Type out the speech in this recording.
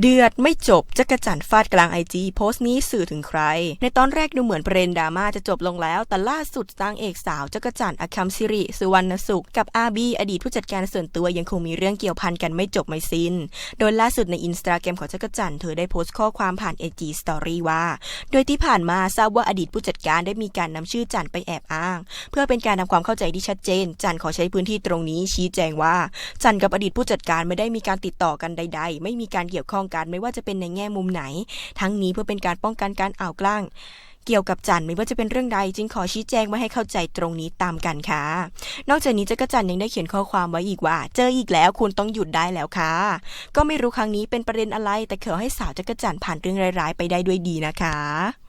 เดือดไม่จบจักรจันฟาดกลางไอจีโพสต์นี้สื่อถึงใคร ในตอนแรกดูเหมือนประเด็นดราม่าจะจบลงแล้ว แต่ล่าสุดนางเอกสาวจักรจันอคัมซิริ สุวรรณสุข กับอาบีอดีตผู้จัดการส่วนตัวยังคงมีเรื่องเกี่ยวพันกันไม่จบไม่สิ้น โดยล่าสุดในอินสตาแกรมของจักรจันเธอได้โพสต์ข้อความผ่านไอจีสตอรี่ว่า โดยที่ผ่านมาทราบว่าอดีตผู้จัดการได้มีการนำชื่อจันไปแอบอ้าง เพื่อเป็นการทำความเข้าใจที่ชัดเจน จันขอใช้พื้นที่ตรงนี้ชี้แจงว่า จันกับอดีตผู้จัดการไม่ได้มีการติดต่อกันใด ๆ ไม่มีการเกี่ยวข้องกันไม่ว่าจะเป็นในแง่มุมไหน ทั้งนี้เพื่อเป็นการป้องกันการอ่าวกล้างเกี่ยวกับจันไม่ว่าจะเป็นเรื่องใดจึงขอชี้แจงไว้ให้เข้าใจตรงนี้ตามกันค่ะ นอกจากนี้จักรจันยังได้เขียนข้อความไว้อีกว่า เจออีกแล้วคุณต้องหยุดได้แล้วค่ะ ก็ไม่รู้ครั้งนี้เป็นประเด็นอะไร แต่ขอให้สาวจักรจันผ่านเรื่องร้ายๆไปได้ด้วยดีนะคะ